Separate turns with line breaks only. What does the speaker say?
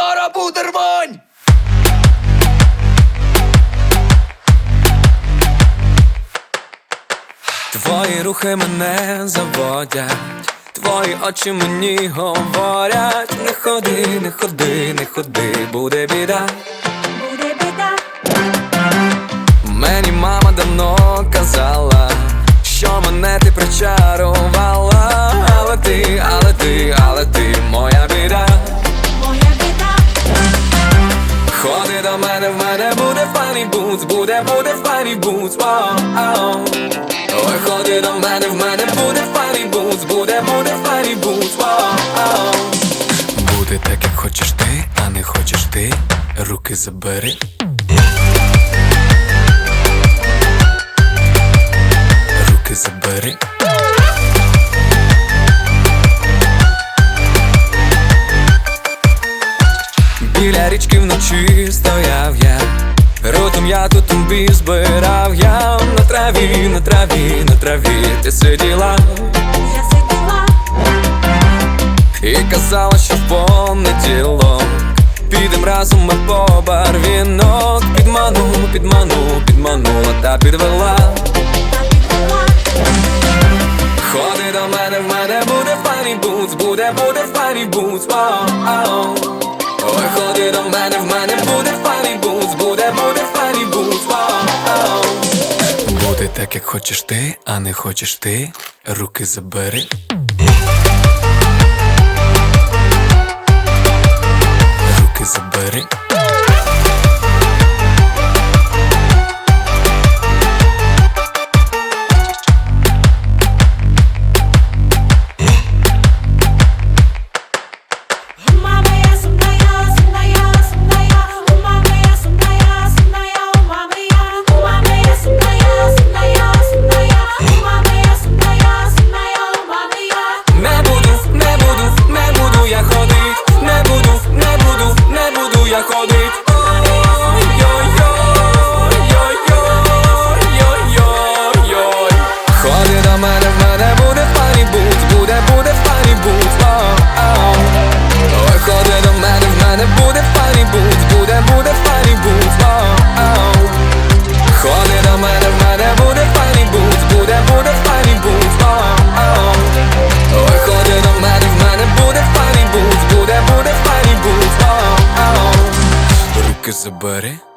зараз буде рвань!
Твої рухи мене заводять, твої очі мені говорять, не ходи, не ходи, не ходи, буде біда. Мене, буде фані бутс, буде, буде фані бутс, вау. Ой, ходи до мене, в мене буде фані бутс, буде, буде фані бутс, вау. Буде так, як хочеш ти, а не хочеш ти, руки забери. Руки забери. Біля річки вночі я тут тобі збирав я на траві, на траві, на траві. Ти сиділа
я сиділа,
і казала, що в понеділок Підем разом ми по барвінок. Підману, підману, підманула та підвела. Ходи до мене, в мене буде фані бутс, буде, буде фані бутс. Ой, ходи до мене, в мене буде фані бутс, буде, буде так, як хочеш ти, а не хочеш ти, руки забери. Руки забери. Не буду я ходить. Фані